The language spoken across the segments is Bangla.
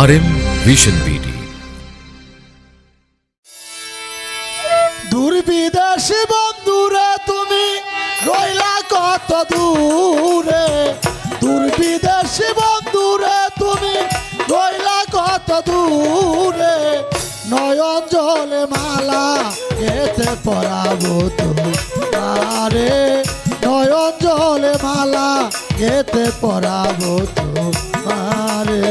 আর এম ভিশন বিডি দূর বিদেশি বন্ধুরে, তুমি রইলা কত দূরে? দূর বিদেশি বন্ধুরে, তুমি রইলা কত দূরে? নয়ন জলে মালা এতে পরাবো আরে নয়ন জলে মালা এতে পরাবো আরে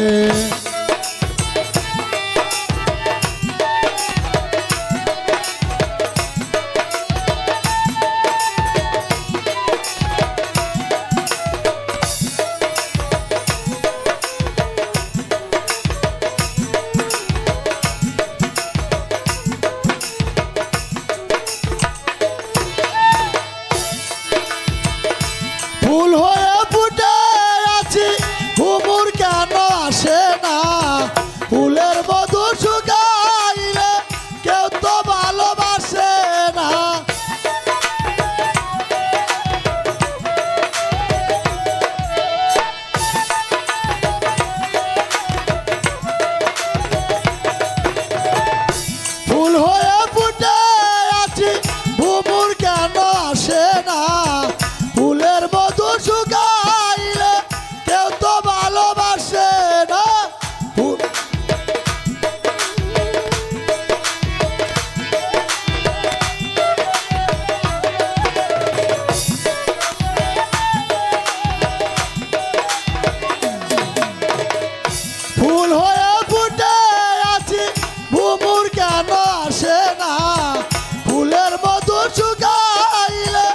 ফুলের মধু শুকাইলে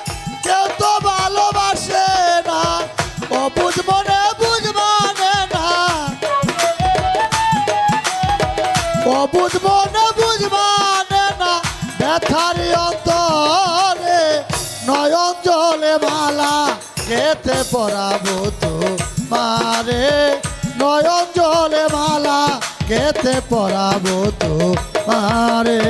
কেউ তো ভালোবাসে না। বুঝ মনে, বুঝ না। বুঝ মনে, বুঝ মানে না। ব্যথারি অন্তরে নয়ন জলে মালা খেতে পরাবো তো মারে নয়ন জলে মালা খেতে পরাবো তো মারে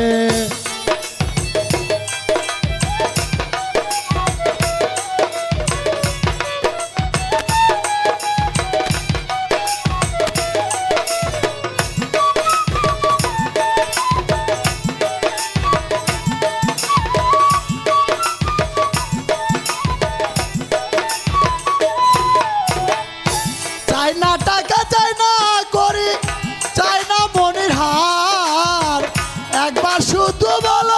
একবার শুধু বলো।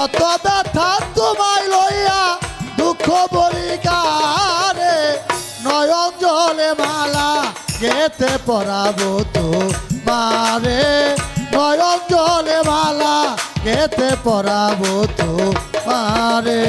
যত ব্যথা তোমায় লইয়া দুঃখ বলি কারে নয়ন জলে মালা গেতে পরাবো তো মারে নয়ন জলে মালা গেতে পরাবো তো মারে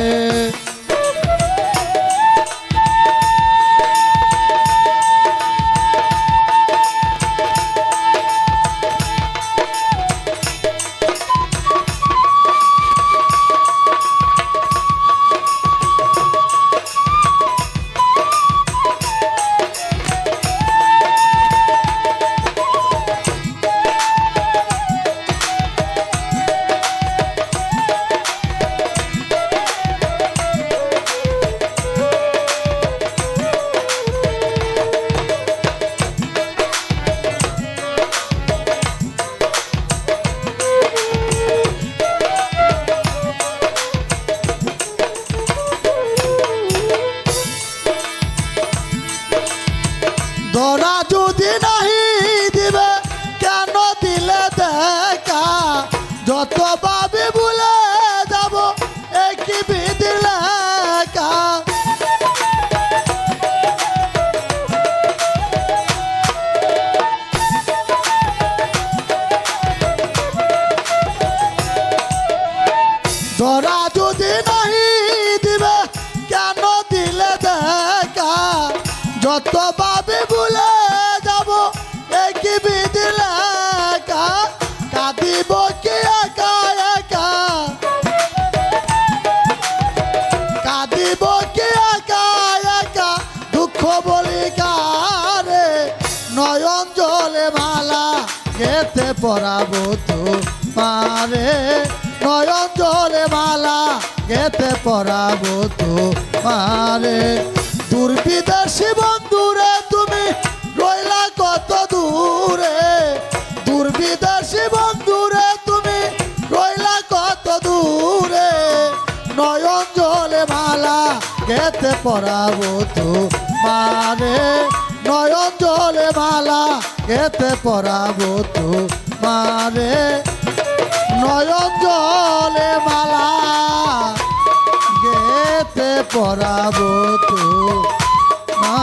ধরা যদি নাহি দিবে, কেন দিলে দেখা? যত ভাবি ভুলে যাব, একই বিধি লেখা। ধরা যদি নাহি দিবে, কেন দিলে দেখা? যত ভাবে ভুলে মালা গেতে পরাবো তো মারে। নয়ন জলে মালা গেতে পরাবো তো মারে। দুর্বিদেশি বন্ধুরে, তুমি রইলা কত দূরে? দুর্বিদেশি বন্ধুরে, তুমি রইলা কত দূরে? নয়ন জলে মালা গেতে পরাবো তো মারে। নয়ন জলে মালা গেতে পরাবো তো মারে নয়ন জলে মালা গেতে পরাবো তো মা